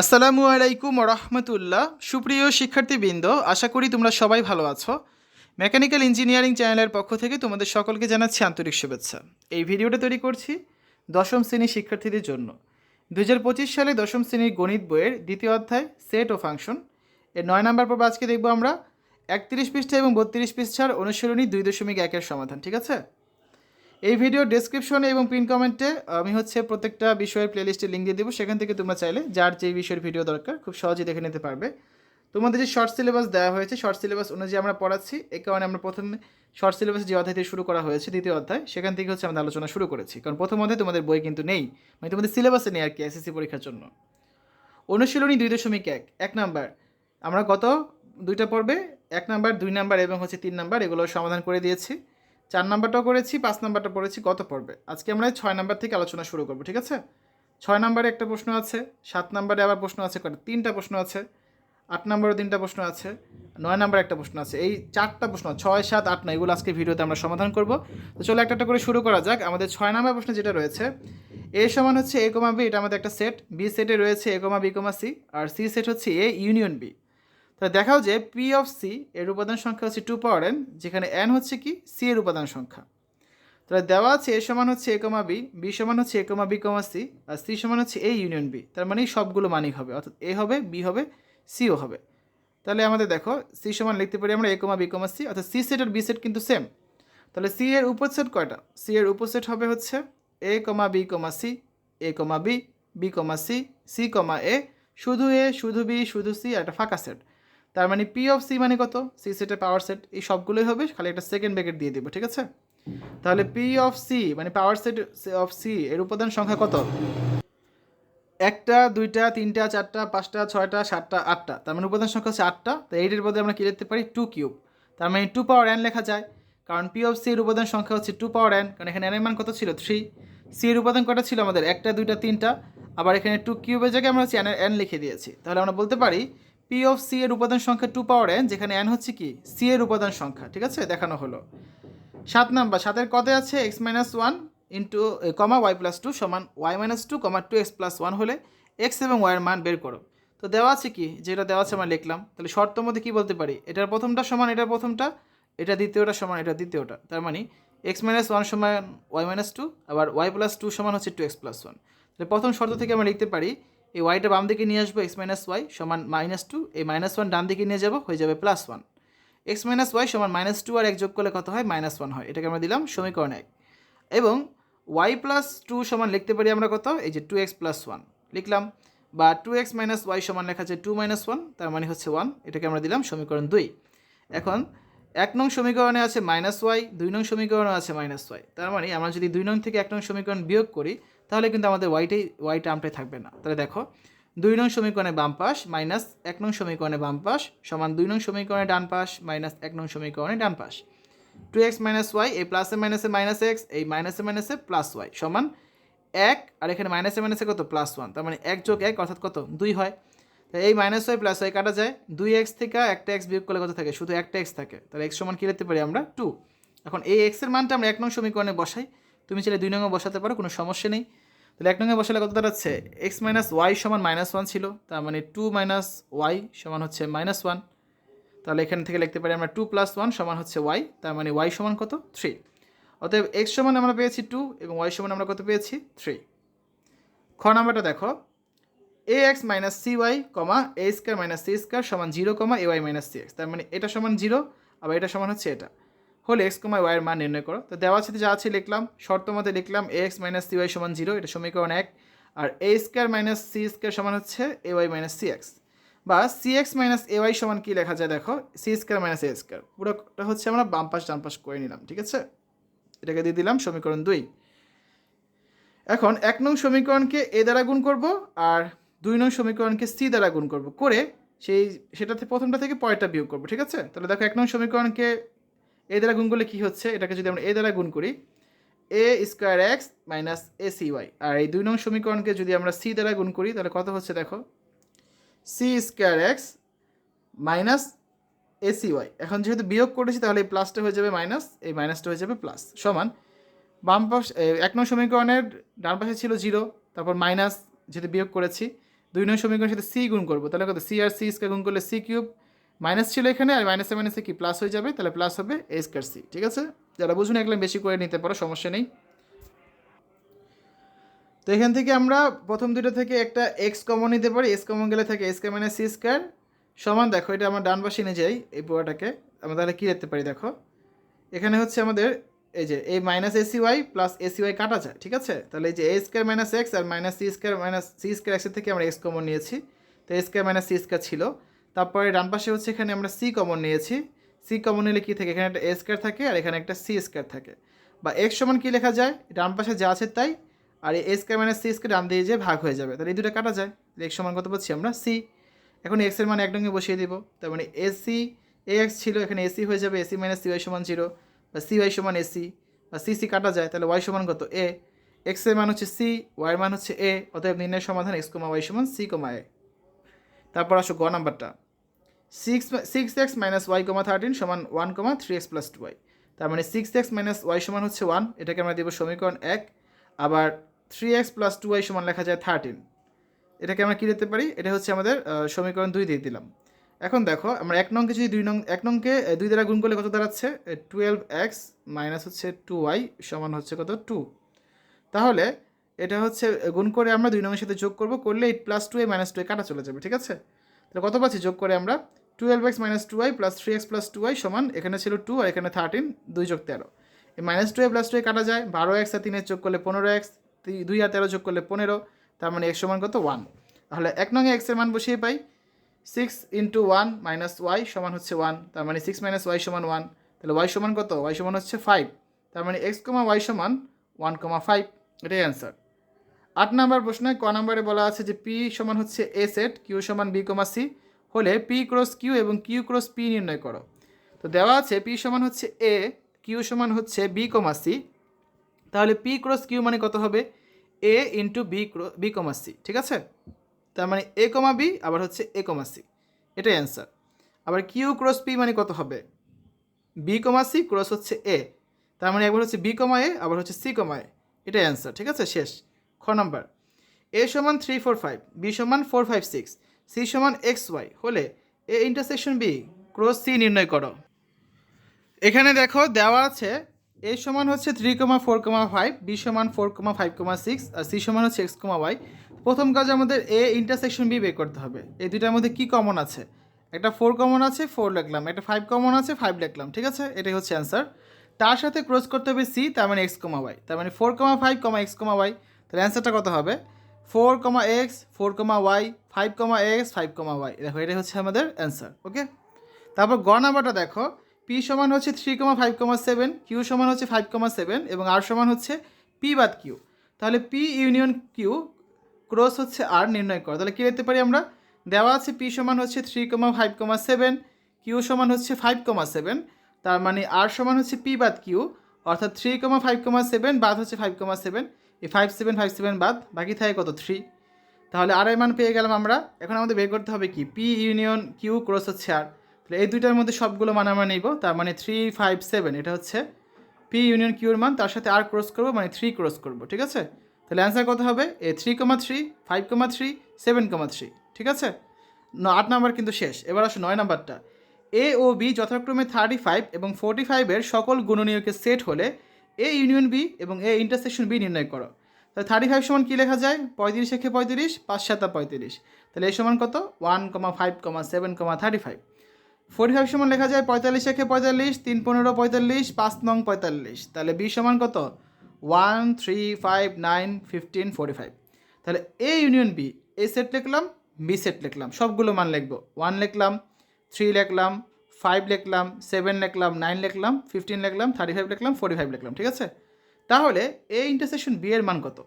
আসসালামু আলাইকুম রহমতুল্লাহ সুপ্রিয় শিক্ষার্থীবৃন্দ, আশা করি তোমরা সবাই ভালো আছো। মেকানিক্যাল ইঞ্জিনিয়ারিং চ্যানেলের পক্ষ থেকে তোমাদের সকলকে জানাচ্ছি আন্তরিক শুভেচ্ছা। এই ভিডিওটা তৈরি করছি দশম শ্রেণির শিক্ষার্থীদের জন্য। দু হাজার পঁচিশ সালে দশম শ্রেণির গণিত বইয়ের দ্বিতীয় অধ্যায় সেট ও ফাংশন এর নয় নম্বর পর্ব আজকে দেখব আমরা। একত্রিশ পৃষ্ঠা এবং বত্রিশ পৃষ্ঠার অনুশীলনী দুই দশমিক একের সমাধান, ঠিক আছে? এই ভিডিও ডেসক্রিপশনে এবং পিন কমেন্টে আমি হচ্ছে প্রত্যেকটা বিষয়ের প্লেলিস্টের লিঙ্ক দিয়ে দেবো। সেখান থেকে তোমরা চাইলে যার যে বিষয়ের ভিডিও দরকার খুব সহজেই দেখে নিতে পারবে। তোমাদের যে শর্ট সিলেবাস দেওয়া হয়েছে শর্ট সিলেবাস অনুযায়ী আমরা পড়াচ্ছি। এ কারণে আমরা প্রথমে শর্ট সিলেবাস যে অধ্যায় থেকে শুরু করা হয়েছে, দ্বিতীয় অধ্যায়, সেখান থেকে হচ্ছে আমাদের আলোচনা শুরু করেছি। কারণ প্রথম অধ্যায় তোমাদের বই কিন্তু নেই মানে তোমাদের সিলেবাসে নেই আর কি এসএসসি পরীক্ষার জন্য। অনুশীলনী দুই দশমিক এক এক নাম্বার। আমরা গত দুইটা পর্বে এক নাম্বার, দুই নাম্বার এবং হচ্ছে তিন নাম্বার এগুলো সমাধান করে দিয়েছি। চার নাম্বারটাও করেছি, পাঁচ নাম্বারটা পড়েছি গত পর্বে। আজকে আমরা ছয় নাম্বার থেকে আলোচনা শুরু করব, ঠিক আছে? ছয় নাম্বারে একটা প্রশ্ন আছে, সাত নাম্বারে আবার প্রশ্ন আছে কটা তিনটা প্রশ্ন আছে, আট নম্বরে তিনটা প্রশ্ন আছে, নয় নম্বরে একটা প্রশ্ন আছে। এই চারটা প্রশ্ন, ছয়, সাত, আট, নয়, এগুলো আজকে ভিডিওতে আমরা সমাধান করব। তো চলো একটা একটা করে শুরু করা যাক। আমাদের ছয় নম্বর প্রশ্ন যেটা রয়েছে, এ সমান হচ্ছে এ কমা বি, এটা আমাদের একটা সেট। বি সেটে রয়েছে A comma B comma C, R C set হচ্ছে এ ইউনিয়ন বি। তাহলে দেখাও যে পি অফ সি এর উপাদান সংখ্যা হচ্ছে টু পাওয়ার এন যেখানে এন হচ্ছে কি সি এর উপাদান সংখ্যা। তাহলে দেওয়া আছে এ সমান হচ্ছে এ কমা বি বি সমান হচ্ছে A comma B comma C R C সমান হচ্ছে এ ইউনিয়ন বি তার মানে সবগুলো মানিক হবে, অর্থাৎ এ হবে বি হবে সিও হবে। তাহলে আমাদের দেখো সি সমান লিখতে পারি আমরা A comma B comma C অর্থাৎ সি সেট আর বি সেট কিন্তু সেম তাহলে সি এর উপসেট কয়টা? সি এর উপসেট হবে হচ্ছে A comma B comma C A comma B B comma C C comma A শুধু এ শুধু বি শুধু সি আর একটা ফাঁকা সেট তার মানে পি অফ সি মানে কত? সি সেটের পাওয়ার সেট এই সবগুলোই হবে, খালি একটা সেকেন্ড ব্যাকেট দিয়ে দেবো, ঠিক আছে? তাহলে পি অফ সি মানে পাওয়ার সেট অফ সি এর উপাদান সংখ্যা কত? একটা, দুইটা, তিনটা, চারটা, পাঁচটা, ছয়টা, সাতটা, আটটা। তার মানে উপাদান সংখ্যা হচ্ছে আটটা। তো এইটের বদলে আমরা কী লিখতে পারি? টু কিউব তার মানে টু পাওয়ার এন লেখা যায়। কারণ পি অফ সি এর উপাদান সংখ্যা হচ্ছে টু পাওয়ার এন কারণ এখানে এনের মান কত ছিল? থ্রি সি এর উপাদান কটা ছিল আমাদের? একটা, দুইটা, তিনটা। আবার এখানে টু কিউবের জায়গায় আমরা হচ্ছে এন এন লিখে দিয়েছি। তাহলে আমরা বলতে পারি পি অফ সি এর উপাদান সংখ্যা টু পাওয়ার এন যেখানে এন হচ্ছে কি? সি এর উপাদান সংখ্যা, ঠিক আছে? দেখানো হলো। সাত নাম্বার, সাতের কতে আছে X minus one into comma Y plus two সমান Y minus two comma two X plus one হলে এক্স এবং ওয়াইয়ের মান বের করো। তো দেওয়া আছে কি? যেটা দেওয়া আছে আমরা লিখলাম। তাহলে শর্ত মধ্যে কী বলতে পারি? এটার প্রথমটা সমান, এটার প্রথমটা, এটা দ্বিতীয়টা সমান, এটা দ্বিতীয়টা। তার মানে এক্স মাইনাস ওয়ান সমান ওয়াই মাইনাস টু আবার ওয়াই প্লাস টু সমান হচ্ছে টু এক্স প্লাস ওয়ান তাহলে প্রথম শর্ত থেকে আমরা লিখতে পারি এই ওয়াইটা বাম দিকে নিয়ে আসব এক্স মাইনাস ওয়াই সমান মাইনাস টু এই মাইনাস ওয়ান ডান দিকে নিয়ে যাব, হয়ে যাবে plus one X minus Y সমান মাইনাস টু আর এক যোগ করলে কত হয়? মাইনাস ওয়ান হয়। এটাকে আমরা দিলাম সমীকরণ এক। এবং ওয়াই প্লাস টু সমান লিখতে পারি আমরা কত? এই যে টু এক্স প্লাস ওয়ান লিখলাম। বা টু এক্স মাইনাস ওয়াই সমান লেখা আছে টু মাইনাস ওয়ান তার মানে হচ্ছে ওয়ান এটাকে আমরা দিলাম সমীকরণ দুই। এখন এক নং সমীকরণে আছে মাইনাস ওয়াই দুই নং সমীকরণে আছে মাইনাস ওয়াই তার মানে আমরা যদি দুই নং থেকে এক নং সমীকরণ বিয়োগ করি তাহলে কিন্তু আমাদের ওয়াইটাই ওয়াই টার্মটাই থাকবে না। তাহলে দেখো, দুই নং সমীকরণে বাম পাশ মাইনাস এক নং সমীকরণে বাম পাশ সমান দুই নং সমীকরণে ডান পাশ মাইনাস এক নং সমীকরণে ডান পাশ। টু এক্স মাইনাস ওয়াই এই প্লাসে মাইনাসে মাইনাস এক্স এই মাইনাসে মাইনাসে প্লাস ওয়াই সমান এক, আর এখানে মাইনাসে মাইনাসে কত? প্লাস ওয়ান তার মানে এক যোগ এক অর্থাৎ কত? দুই হয়। তাই এই মাইনাস ওয়াই প্লাস ওয়াই কাটা যায়। দুই এক্স থেকে একটা এক্স বিয়োগ করলে কত থাকে? শুধু একটা এক্স থাকে। তাহলে এক্স সমান কী লিখতে পারি আমরা? টু এখন এই এক্সের মানটা আমরা এক নং সমীকরণে বসাই। তুমি চাইলে দুই নঙ্গে বসাতে পারো, কোনো সমস্যা নেই। তাহলে এক নঙ্গে বসালে কত দাঁড়াচ্ছে? এক্স মাইনাস ওয়াই সমান মাইনাস ওয়ান ছিল, তার মানে টু মাইনাস ওয়াই সমান হচ্ছে মাইনাস ওয়ান তাহলে এখান থেকে লিখতে পারি আমরা টু প্লাস ওয়ান সমান হচ্ছে ওয়াই তার মানে ওয়াই সমান কত? থ্রি অতএব এক্স সমান আমরা পেয়েছি টু এবং ওয়াই সমান আমরা কত পেয়েছি? থ্রি খ নাম্বারটা দেখো। A X minus C Y comma A square minus C square সমান zero comma A Y minus C X তার মানে এটা সমান জিরো আবার এটা সমান হচ্ছে এটা। হলে এক্স কমা ওয়াইয়ের মান নির্ণয় করো। তো দেওয়া আছে যা আছে লিখলাম, শর্ত মতে লিখলাম এক্স মাইনাস সি ওয়াই সমান জিরো এটা সমীকরণ এক। আর A square minus C square সমান হচ্ছে A Y minus C X বা C X minus A Y সমান কী লেখা যায় দেখো? C square minus A square পুরোটা হচ্ছে আমরা বাম পাশ করে নিলাম, ঠিক আছে? এটাকে দিয়ে দিলাম, সমীকরণ দুই। এখন এক নং সমীকরণকে এ দ্বারা গুণ করব আর দুই নং সমীকরণকে সি দ্বারা গুণ করব। করে সেই, সেটাতে প্রথমটা থেকে পরেরটা বিয়োগ করব, ঠিক আছে? তাহলে দেখো এক নং সমীকরণকে এ দ্বারা গুণ করলে কী হচ্ছে? এটাকে যদি আমরা এ দ্বারা গুণ করি A square X minus A C Y আর এই দুই নং সমীকরণকে যদি আমরা সি দ্বারা গুণ করি, তাহলে কত হচ্ছে দেখো? C square X minus A C Y এখন যেহেতু বিয়োগ করেছি, তাহলে এই প্লাসটা হয়ে যাবে মাইনাস এই মাইনাসটা হয়ে যাবে প্লাস সমান, বাম পাশ এক নং সমীকরণের ডান পাশে ছিল জিরো তারপর মাইনাস যেহেতু বিয়োগ করেছি, দুই নং সমীকরণের সাথে সি গুণ করব, তাহলে কত? সি আর সি স্কোয়ার গুণ করলে সি কিউব মাইনাস ছিল এখানে আর মাইনাসে মাইনাসে কি? প্লাস হয়ে যাবে, তাহলে প্লাস হবে এ স্কোয়ার সি ঠিক আছে? যারা বুঝুন এগুলো বেশি করে নিতে পারো, সমস্যা নেই। তো এখান থেকে আমরা প্রথম দুটো থেকে একটা এক্স কমন নিতে পারি এক্স কমন গেলে থাকে এস কে মাইনাস সি স্কোয়ার সমান, দেখো এটা আমার ডান পাশে যাই, এই পুরোটাকে আমরা তাহলে কী লিখতে পারি, দেখো? এখানে হচ্ছে আমাদের এই যে এই minus AC Y plus AC Y কাটা যায়, ঠিক আছে? তাহলে এই যে A square minus X R minus C square minus C square এক্সের থেকে আমরা এক্স কমন নিয়েছি। তো A square minus C square ছিল। তারপরে ডান পাশে হচ্ছে এখানে আমরা সি কমন নিয়েছি। সি কমন নিলে কী থাকে? এখানে একটা এ স্কোয়ার থাকে আর এখানে একটা সি স্কোয়ার থাকে। বা এক্স সমান কী লেখা যায়? ডান পাশে যা আছে তাই। আর এই A square minus C square ডান দিয়ে যে ভাগ হয়ে যাবে। তাহলে এই দুটো কাটা যায়। এক্স সমান কত পাচ্ছি আমরা? সি এখন এক্সের মান এক ডঙ্গে বসিয়ে দিব। তার মানে এসি এ এক্স ছিল, এখানে এসি হয়ে যাবে। এসি মাইনাস সি ওয়াই সমান জিরো বা সি ওয়াই সমান এসি বা সি সি কাটা যায়। তাহলে ওয়াই সমান কত? এ এক্সের মান হচ্ছে সি ওয়াইয়ের মান হচ্ছে এ অতএব নির্ণয় সমাধান এক্স কমা ওয়াই সমান সি কমা এ তারপর আসো গ নাম্বারটা। Six six X minus Y comma thirteen সমান one comma three X plus two Y তার মানে সিক্স এক্স মাইনাস ওয়াই সমান হচ্ছে ওয়ান এটাকে আমরা দেবো সমীকরণ এক। আবার three X plus two Y সমান লেখা যায় থার্টিন এটাকে আমরা কী দিতে পারি? এটা হচ্ছে আমাদের সমীকরণ দুই দিয়ে দিলাম। এখন দেখো, আমরা এক নংকে যদি দুই নং, এক নংকে দুই দ্বারা গুণ করলে কত দাঁড়াচ্ছে? টুয়েলভ এক্স মাইনাস হচ্ছে টু ওয়াই সমান হচ্ছে কত? টু তাহলে এটা হচ্ছে গুণ করে আমরা দুই নংয়ের সাথে যোগ করব, করলে এই plus two A minus two A কাটা চলে যাবে, ঠিক আছে? তাহলে কত পাচ্ছি? যোগ করে আমরা twelve X minus two Y plus three X plus two Y সমান এখানে ছিল টু আর এখানে থার্টিন দুই যোগ তেরো। এই minus two A plus two কাটা যায়, বারো এক্স আর তিনের যোগ করলে পনেরো এক্স দুই আর তেরো যোগ করলে পনেরো, তার মানে এক্স সমান কত? ওয়ান তাহলে এক নঙে এক্সের মান বসিয়ে পাই six into one minus Y সমান হচ্ছে ওয়ান তার মানে সিক্স মাইনাস ওয়াই সমান ওয়ান তাহলে ওয়াই সমান কত? ওয়াই সমান হচ্ছে ফাইভ তার মানে এক্স কমা ওয়াই সমান ওয়ান কমা ফাইভ এটাই অ্যান্সার আট নাম্বার প্রশ্নে ক নাম্বারে বলা আছে যে পি সমান হচ্ছে এ সেট কিউ সমান বি কমা সি হলে পি ক্রস কিউ এবং কিউ ক্রস পি নির্ণয় করো। তো দেওয়া আছে পি সমান হচ্ছে এ কিউ সমান হচ্ছে বি কমা সি তাহলে পি ক্রস কিউ মানে কত হবে? A into B cross B comma C ঠিক আছে? তার মানে এ কমা বি আবার হচ্ছে এ কমা সি এটাই অ্যান্সার আবার কিউ ক্রস পি মানে কত হবে? বি কমা সি ক্রস হচ্ছে এ তার মানে একবার হচ্ছে বি কমা এ আবার হচ্ছে সি কমা এ এটাই অ্যান্সার ঠিক আছে? শেষ। খ নাম্বার এ সমান থ্রি ফোর ফাইভ বি সমান ফোর ফাইভ সিক্স সি সমান এক্স ওয়াই হলে A intersection B cross C নির্ণয় করো। এখানে দেখো দেওয়া আছে এ সমান হচ্ছে three comma four comma five, B সমান four comma five comma six আর সি সমান হচ্ছে এক্স কমা ওয়াই। প্রথম কাজ আমাদের এ ইন্টারসেকশন বি বের করতে হবে। এই দুইটার মধ্যে কী কমন আছে? একটা ফোর কমন আছে, ফোর লিখলাম। একটা ফাইভ কমন আছে, ফাইভ লিখলাম। ঠিক আছে? এটাই হচ্ছে অ্যান্সার। তার সাথে ক্রস করতে হবে সি, তার মানে এক্স কমা ওয়াই। তার মানে four comma five comma X comma Y. তাহলে অ্যান্সারটা কত হবে? Four comma X four comma Y five comma X five comma Y দেখো, এটাই হচ্ছে আমাদের অ্যান্সার ওকে তারপর গ নাম্বারটা দেখো পি সমান হচ্ছে three comma five comma seven Q সমান হচ্ছে ফাইভ কমা সেভেন এবং আর সমান হচ্ছে পি বাদ কিউ তাহলে পি ইউনিয়ন কিউ ক্রস হচ্ছে আর নির্ণয় করো। তাহলে কী লিখতে পারি আমরা? দেওয়া আছে পি সমান হচ্ছে three comma five comma seven Q সমান হচ্ছে ফাইভ কমা সেভেন তার মানে আর সমান হচ্ছে পি বাদ কিউ অর্থাৎ three comma five comma seven বাদ হচ্ছে ফাইভ কমা সেভেন এই ফাইভ সেভেন ফাইভ সেভেন বাদ, বাকি থাকে কত? থ্রি তাহলে এর মান পেয়ে গেলাম আমরা। এখন আমাদের বের করতে হবে কি? পি ইউনিয়ন কিউ ক্রস হচ্ছে আর তাহলে এই দুইটার মধ্যে সবগুলো মান আমরা নেব, তার মানে থ্রি ফাইভ সেভেন এটা হচ্ছে পি ইউনিয়ন কিউর মান, তার সাথে আর ক্রস করব মানে থ্রি ক্রস করব, ঠিক আছে? তাহলে অ্যান্সার কত হবে? A three comma three five comma three seven comma three ঠিক আছে? ন, আট নাম্বার কিন্তু শেষ। এবার আসো নয় নাম্বারটা। এ ও বি যথাক্রমে থার্টি ফাইভ এবং ফোর্টি ফাইভের সকল গুণনীয়কে সেট হলে এ ইউনিয়ন বি এবং এ ইন্টারসেকশন বি নির্ণয় করো। তাহলে থার্টি ফাইভ সমান কী লেখা যায়? পঁয়ত্রিশ একে পঁয়ত্রিশ, পাঁচ সাতা পঁয়ত্রিশ। তাহলে এই সমান কত? One comma five comma seven comma thirty five forty five সমান লেখা যায় পঁয়তাল্লিশ একে পঁয়তাল্লিশ, তিন পনেরো পঁয়তাল্লিশ, পাঁচ নং পঁয়তাল্লিশ। তাহলে বি সমান কত? One three five nine fifteen forty five তাহলে A union B A set লিখলাম বি সেট লিখলাম। সবগুলো মান লিখব। ওয়ান লিখলাম থ্রি লিখলাম ফাইভ লিখলাম সেভেন লিখলাম নাইন লিখলাম ফিফটিন লিখলাম থার্টি ফাইভ লিখলাম ফোর্টি ফাইভ লিখলাম, ঠিক আছে? তাহলে এ ইন্টারসেকশন বি এর মান কত?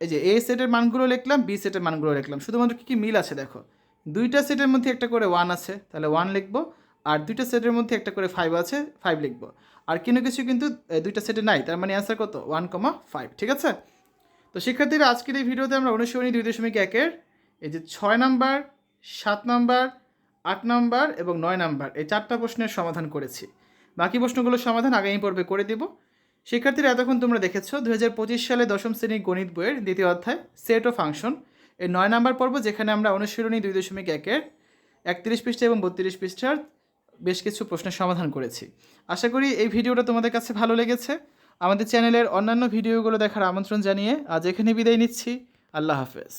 এই যে এ সেটের মানগুলো লিখলাম বি সেটের মানগুলো লিখলাম। শুধুমাত্র কী কী মিল আছে দেখো? দুইটা সেটের মধ্যে একটা করে ওয়ান আছে, তাহলে ওয়ান লিখব। আর দুইটা সেটের মধ্যে একটা করে ফাইভ আছে ফাইভ লিখব। আর কোনো কিছু কিন্তু দুইটা সেটে নাই, তার মানে অ্যান্সার কত? ওয়ান কমা ফাইভ ঠিক আছে? তো শিক্ষার্থীরা, আজকের এই ভিডিওতে আমরা অনুসরণী দুই দশমিক একের এই যে ছয় নাম্বার সাত নাম্বার আট নাম্বার এবং নয় নাম্বার, এই চারটা প্রশ্নের সমাধান করেছি। বাকি প্রশ্নগুলোর সমাধান আগামী পর্বে করে দিব। শিক্ষার্থীরা, এতক্ষণ তোমরা দেখেছ দু হাজার পঁচিশ সালে দশম শ্রেণির গণিত বইয়ের দ্বিতীয় অধ্যায় সেট ও ফাংশন এর নয় নাম্বার পর্ব, যেখানে আমরা অনুশীলনী দুই দশমিক একের একত্রিশ পৃষ্ঠা এবং বত্রিশ পৃষ্ঠার বেশ কিছু প্রশ্নের সমাধান করেছি। আশা করি এই ভিডিওটা তোমাদের কাছে ভালো লেগেছে। আমাদের চ্যানেলের অন্যান্য ভিডিওগুলো দেখার আমন্ত্রণ জানিয়ে আজ এখানে বিদায় নিচ্ছি। আল্লাহ হাফেজ।